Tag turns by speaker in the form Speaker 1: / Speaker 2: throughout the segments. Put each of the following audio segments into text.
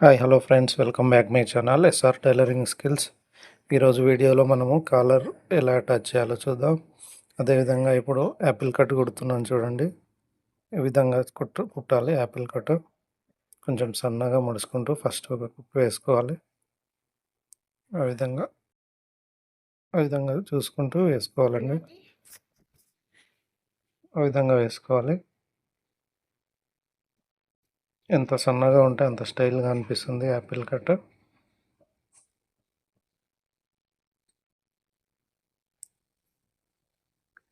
Speaker 1: Hi hello friends welcome back my channel S R tailoring skills ఈరోజు వీడియోలో మనము caller ఎలా అటాచ్ చేయాలో చూద్దాం. అదేవిధంగా ఇప్పుడు యాపిల్ కట్ కుడుతున్నాను చూడండి. ఈ విధంగా కుట్టు కుట్టాలి? యాపిల్ కట్ కొంచెం సన్నగా ముడుచుకుంటూ ఫస్ట్ ఒక కుప్పు వేసుకోవాలి. ఆ విధంగా ఆ విధంగా చూసుకుంటూ వేసుకోవాలండి. ఆ విధంగా వేసుకోవాలి. ఎంత సన్నగా ఉంటే అంత స్టైల్గా అనిపిస్తుంది యాపిల్ కట్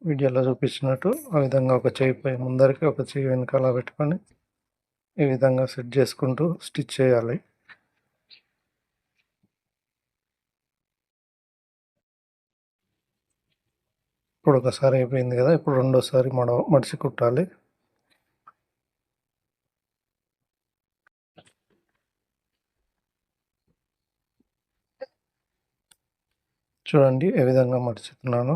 Speaker 1: వీడియోలో చూపించినట్టు ఆ విధంగా ఒక చేయి పై ముందరికి ఒక చేయి వెనకాల పెట్టుకొని ఈ విధంగా సెట్ చేసుకుంటూ స్టిచ్ చేయాలి. ఇప్పుడు ఒకసారి అయిపోయింది కదా ఇప్పుడు రెండోసారి మడ మడిచి కుట్టాలి. చూడండి ఏ విధంగా మడుచుతున్నాను.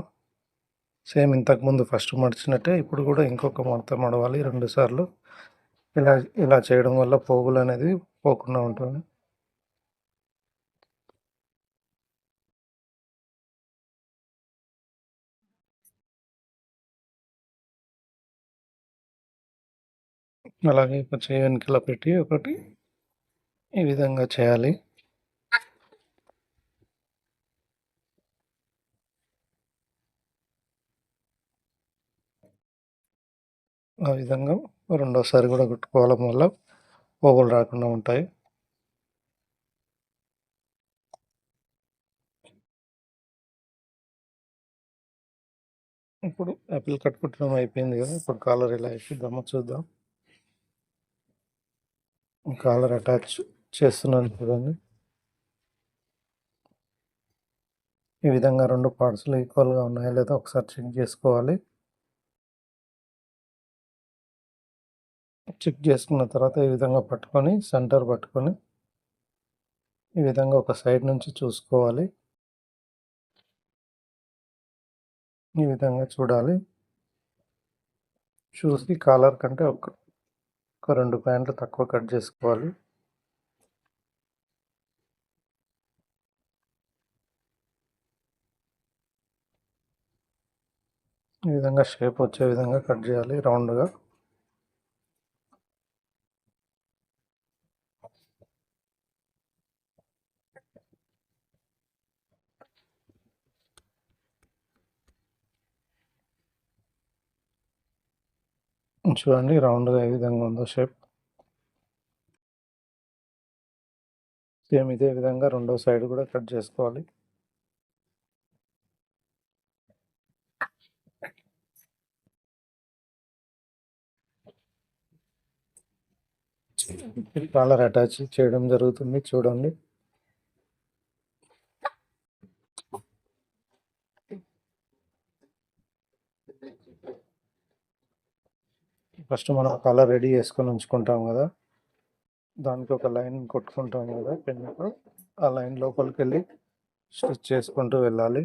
Speaker 1: సేమ్ ఇంతకుముందు ఫస్ట్ మడిచినట్టే ఇప్పుడు కూడా ఇంకొక మడత మడవాలి రెండు సార్లు. ఇలా ఇలా చేయడం వల్ల పోగులు అనేది పోకుండా ఉంటుంది. అలాగే ఒక చేయి వెనకల పెట్టి ఒకటి ఈ విధంగా చేయాలి. ఆ విధంగా రెండోసారి కూడా కుట్టుకోవడం వల్ల పోగులు రాకుండా ఉంటాయి. ఇప్పుడు యాపిల్ కట్ కుట్టడం అయిపోయింది కదా ఇప్పుడు కాలర్ ఇలా వేసిద్దామో చూద్దాం. కాలర్ అటాచ్ చేస్తున్నాను చూడండి. ఈ విధంగా రెండు పార్ట్స్లు ఈక్వల్గా ఉన్నాయా లేదా ఒకసారి చెక్ చేసుకోవాలి. చెక్ చేసుకున్న తర్వాత ఈ విధంగా పట్టుకొని సెంటర్ పట్టుకొని ఈ విధంగా ఒక సైడ్ నుంచి చూసుకోవాలి. ఈ విధంగా చూడాలి. చూసి కాలర్ కంటే ఒక ఒక రెండు ప్యాంట్లు తక్కువ కట్ చేసుకోవాలి. ఈ విధంగా షేప్ వచ్చే విధంగా కట్ చేయాలి రౌండ్గా. చూడండి రౌండ్గా ఏ విధంగా ఉందో షేప్. సేమ్ ఇదే విధంగా రెండో సైడ్ కూడా కట్ చేసుకోవాలి. కాలర్ అటాచ్ చేయడం జరుగుతుంది చూడండి. ఫస్ట్ మనం కలర్ రెడీ చేసుకొని ఉంచుకుంటాం కదా. దానికి ఒక లైన్ కొట్టుకుంటాం కదా పెన్నుతో ఆ లైన్ లోపలికి వెళ్ళి స్టిచ్ చేసుకుంటూ వెళ్ళాలి.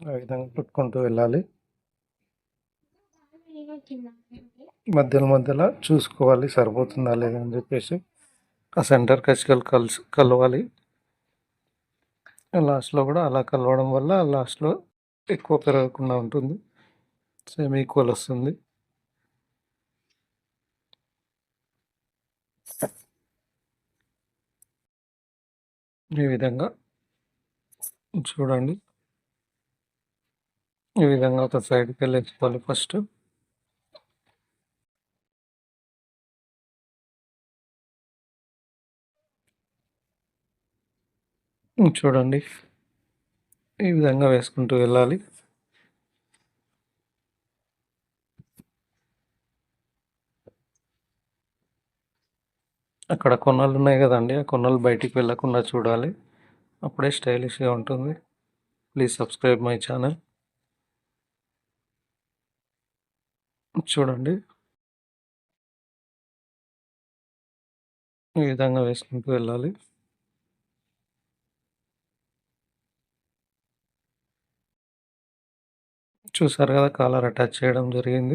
Speaker 1: ఆ విధంగా కుట్టుకుంటూ వెళ్ళాలి. మధ్యలో మధ్యలో చూసుకోవాలి సరిపోతుందా లేదా అని చెప్పేసి ఆ సెంటర్ కచ్చికలు కలిసి కలవాలి. లాస్ట్లో కూడా అలా కలవడం వల్ల లాస్ట్లో ఎక్కువ పెరగకుండా ఉంటుంది. సేమ్ ఈక్వల్ వస్తుంది. ఈ విధంగా చూడండి. ఈ విధంగా ఒక సైడ్కి వెళ్ళేసుకోవాలి ఫస్ట్. చూడండి. ఈ విధంగా వేసుకుంటూ వెళ్ళాలి. అక్కడ కొన్నలు ఉన్నాయి కదండి. ఆ కొన్నలు బయటికి వెళ్ళకుండా చూడాలి. అప్పుడే స్టైలిష్గా ఉంటుంది. Please subscribe my channel. చూడండి. ఈ విధంగా వేసుకుంటూ వెళ్ళాలి. చూసారు కదా కాలర్ అటాచ్ చేయడం జరిగింది.